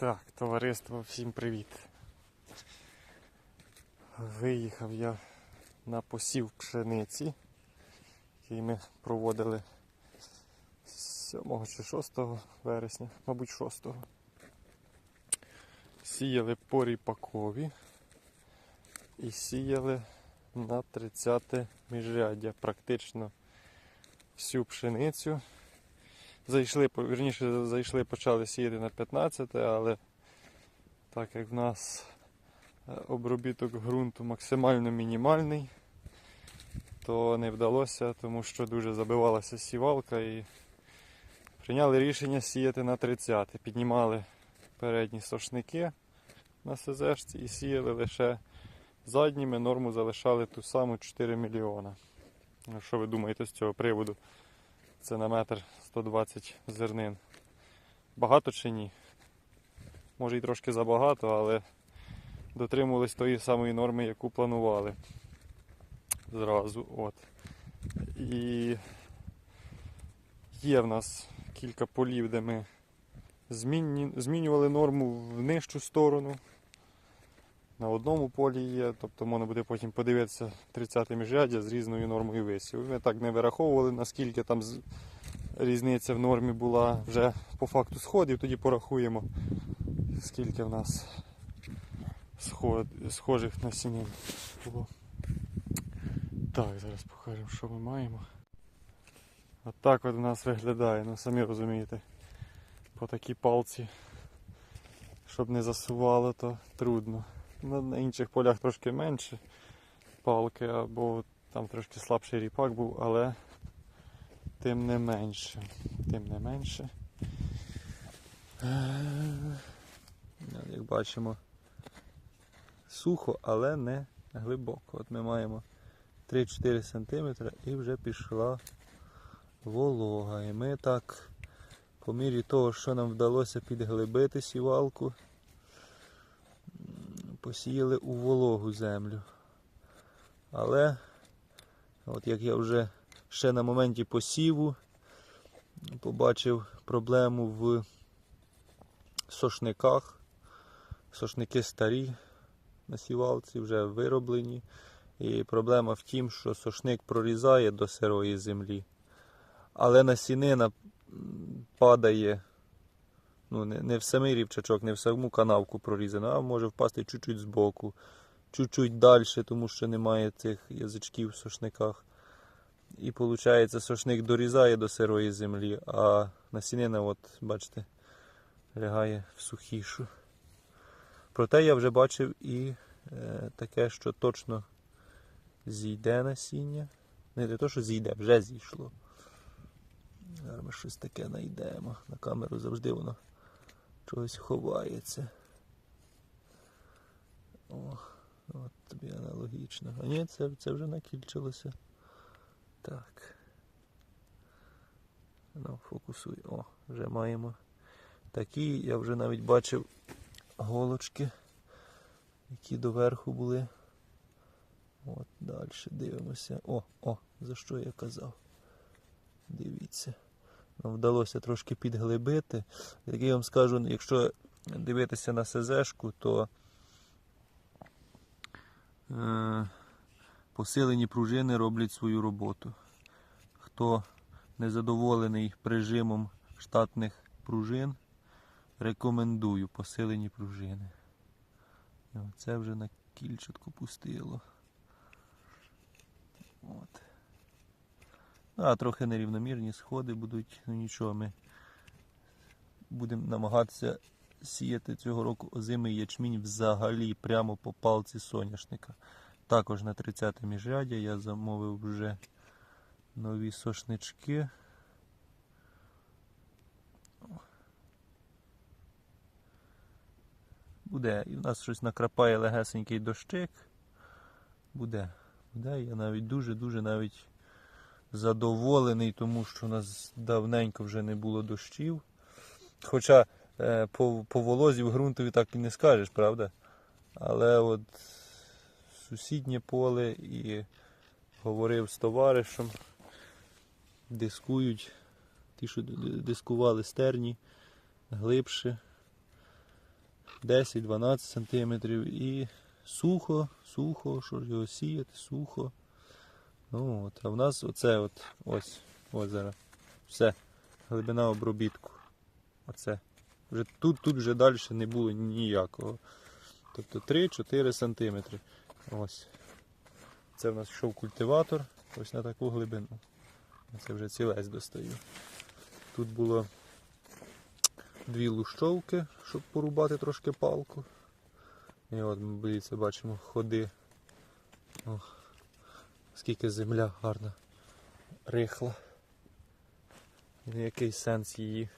Так, товариство, всім привіт. Виїхав я на посів пшениці, який ми проводили 7 чи 6 вересня, мабуть 6. Сіяли по ріпакові і сіяли на 30 міжряддя, практично всю пшеницю. Зайшли, вірніше, зайшли, почали сіяти на 15, але так як в нас е, обробіток ґрунту максимально мінімальний, то не вдалося, тому що дуже забивалася сівалка і прийняли рішення сіяти на 30. Піднімали передні сошники на СЗшці і сіяли лише задніми, норму залишали ту саму 4 мільйона. Що ви думаєте з цього приводу? Це на метр 120 зернин. Багато чи ні? Може і трошки забагато, але дотримувались тої самої норми, яку планували. Зразу. От. І є в нас кілька полів, де ми змінювали норму в нижчу сторону. На одному полі є, тобто можна буде потім подивитися 30 міжряддя з різною нормою висів. Ми так не вираховували, наскільки там різниця в нормі була вже по факту сходів, тоді порахуємо, скільки в нас схожих насінин було. Так, зараз покажемо, що ми маємо. От так от у нас виглядає, ну самі розумієте, по такій палці, щоб не засувало, то трудно. На, інших полях трошки менше палки, або там трошки слабший ріпак був, але тим не менше. Тим не менше. Е, Як бачимо, сухо, але не глибоко. От ми маємо 3-4 см і вже пішла волога. І ми так, по мірі того, що нам вдалося підглибити сівалку, посіяли у вологу землю. Але, от як я вже ще на моменті посіву побачив проблему в сошниках. Сошники старі на сівалці, вже вироблені. І проблема в тім, що сошник прорізає до сирої землі, але насінина падає ну, не, не в самий рівчачок, не в саму канавку прорізано, а може впасти чуть-чуть збоку, чуть-чуть далі, тому що немає цих язичків в сошниках. І виходить, сошник дорізає до сирої землі, а насінина, от, бачите, лягає в сухішу. Проте я вже бачив і е, таке, що точно зійде насіння. Не те, то, що зійде, вже зійшло. Зараз ми щось таке знайдемо. На камеру завжди воно чогось ховається. О, от тобі аналогічно. А ні, це, це вже накільчилося. Так. Ну, фокусуй. О, вже маємо такі. Я вже навіть бачив голочки, які доверху були. От, далі дивимося. О, о, за що я казав. Дивіться. Вдалося трошки підглибити. Як я вам скажу, якщо дивитися на СЗшку, то е, посилені пружини роблять свою роботу. Хто незадоволений прижимом штатних пружин, рекомендую посилені пружини. Це вже на кільчатку пустило. От. Ну, А трохи нерівномірні сходи будуть, ну нічого, ми будемо намагатися сіяти цього року озимий ячмінь взагалі прямо по палці соняшника. Також на 30 міжряддя я замовив вже нові сошнички. Буде. І в нас щось накрапає легесенький дощик. Буде. Буде. Я навіть дуже-дуже навіть задоволений, тому що у нас давненько вже не було дощів. Хоча е, по, по волозі в ґрунтові так і не скажеш, правда? Але от сусіднє поле і говорив з товаришем, дискують, ті, що дискували стерні, глибше. 10-12 сантиметрів і сухо, сухо, що його сіяти, сухо. Ну от, а в нас оце от, ось, зараз. Все. Глибина обробітку. Оце. Вже тут, тут вже далі не було ніякого. Тобто 3-4 сантиметри. Ось. Це в нас йшов культиватор, ось на таку глибину. Це вже цілець достаю. Тут було дві лущовки, щоб порубати трошки палку. І от ми бачимо ходи. О, скільки земля гарна, рихла. І який сенс її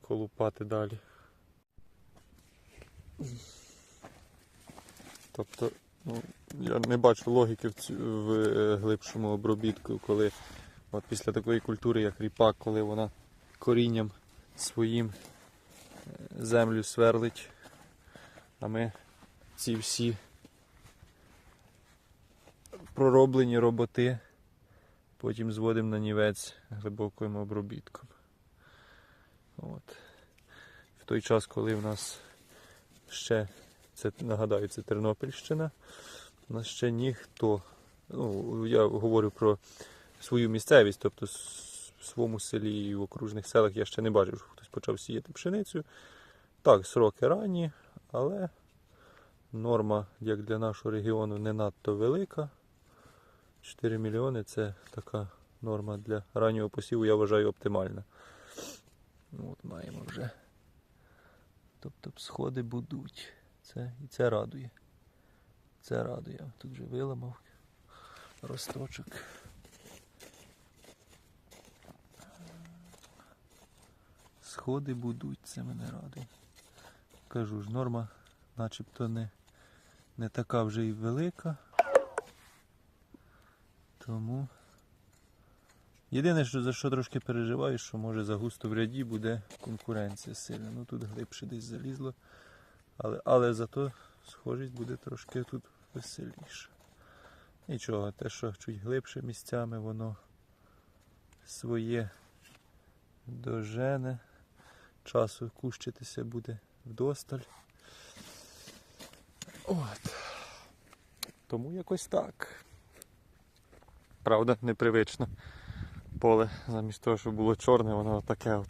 колупати далі. Тобто, ну, я не бачу логіки в, цю, в е, глибшому обробітку, коли от після такої культури, як ріпак, коли вона корінням своїм е, землю сверлить, а ми ці всі пророблені роботи потім зводимо на нівець глибоким обробітком. От. В той час, коли в нас ще це нагадаю, це Тернопільщина. У нас ще ніхто. Ну, я говорю про свою місцевість, тобто в своєму селі і в окружних селах я ще не бачив, що хтось почав сіяти пшеницю. Так, сроки ранні, але норма, як для нашого регіону, не надто велика. 4 мільйони це така норма для раннього посіву, я вважаю, оптимальна. От маємо вже. Тобто сходи будуть. Це, і це радує. Це радує. Тут вже виламав росточок. Сходи будуть, це мене радує. Кажу ж, норма начебто не, не така вже і велика. Тому. Єдине, що за що трошки переживаю, що може за густо в ряді буде конкуренція сильна. Ну тут глибше десь залізло. Але, але зато схожість буде трошки тут веселіше. Нічого, те, що чуть глибше місцями, воно своє дожене. Часу кущитися буде вдосталь. От. Тому якось так. Правда, непривично. Поле замість того, щоб було чорне, воно таке от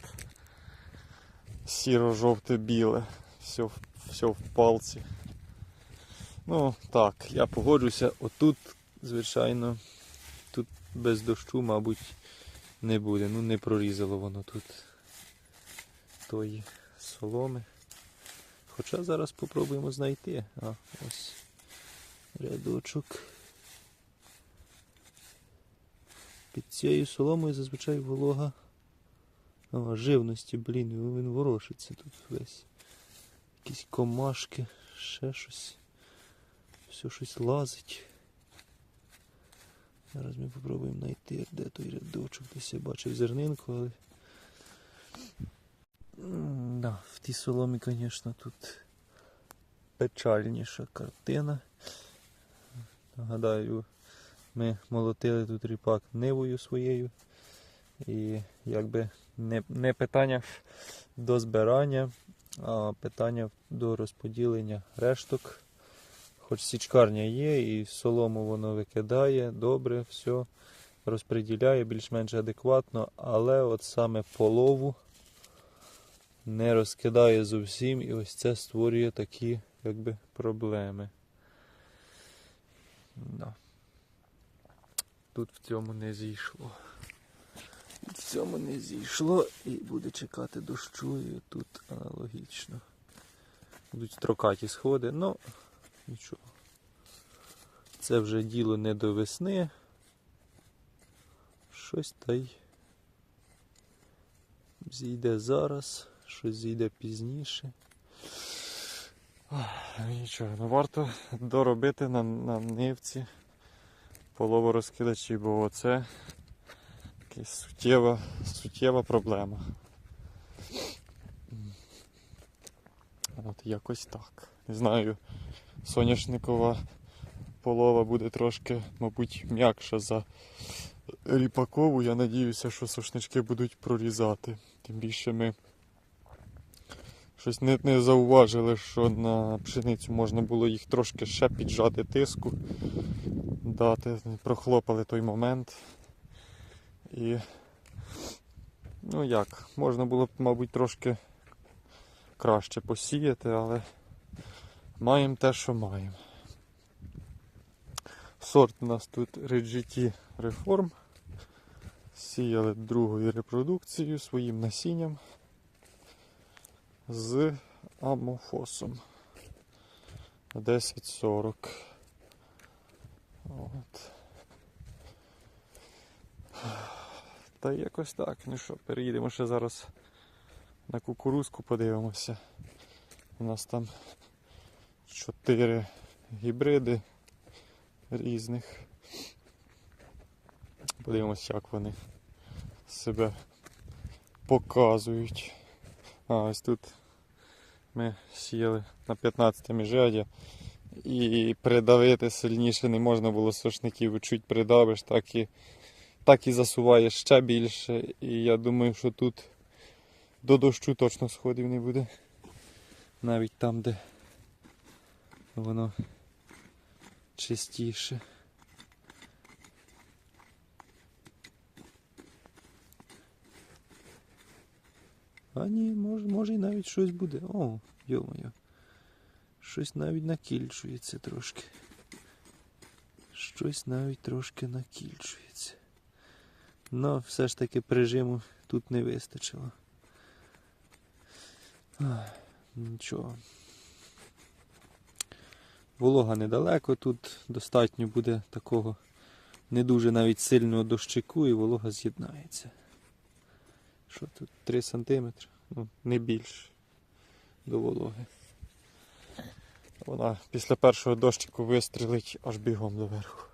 сіро-жовте-біле. Все, все в палці. Ну, так, я погоджуся. Отут, звичайно, тут без дощу, мабуть, не буде. Ну, не прорізало воно тут тої соломи. Хоча зараз спробуємо знайти. А, ось рядочок. Під цією соломою зазвичай волога. О, живності, блін, він ворушиться тут весь. Якісь комашки, ще щось. Все щось лазить. Зараз ми спробуємо знайти, де той рядочок. Десь я бачив зернинку, але. Да, в тій соломі, звісно, тут печальніша картина. Нагадаю, ми молотили тут ріпак нивою своєю. І якби не, не питання до збирання, а питання до розподілення решток. Хоч січкарня є, і солому воно викидає, добре, все розподіляє більш-менш адекватно, але от саме полову не розкидає зовсім, і ось це створює такі якби, проблеми. Да. Тут в цьому не зійшло. В цьому не зійшло і буде чекати дощу, і тут аналогічно. Будуть строкаті сходи, ну нічого. Це вже діло не до весни. Щось та й зійде зараз, щось зійде пізніше. Нічого, ну варто доробити на, на нивці половорозкидачі, бо це суттєва, суттєва проблема. От якось так. Не знаю, соняшникова полова буде трошки, мабуть, м'якша за ріпакову. Я надіюся, що сушнички будуть прорізати. Тим більше ми Щось не, не зауважили, що на пшеницю можна було їх трошки ще піджати тиску, дати, прохлопали той момент. І ну як, можна було б, мабуть, трошки краще посіяти, але маємо те, що маємо. Сорт у нас тут RGT Reform. Сіяли другою репродукцією своїм насінням з амофосом 1040. От. Та якось так. Ну що, переїдемо ще зараз на кукурузку подивимося. У нас там чотири гібриди різних. Подивимось, як вони себе показують. А, ось тут ми сіяли на 15 міжрядя і придавити сильніше не можна було сошників. Чуть придавиш, так і, так і засуває ще більше. І я думаю, що тут до дощу точно сходів не буде. Навіть там, де воно чистіше. А ні, може, може і навіть щось буде. О, йо-моє. Щось навіть накільчується трошки. Щось навіть трошки накільчується. Ну, все ж таки прижиму тут не вистачило. Ах, Нічого. Волога недалеко, тут достатньо буде такого не дуже навіть сильного дощику і волога з'єднається. Що тут? 3 см? ну, не більше до вологи. Вона після першого дощику вистрілить аж бігом доверху.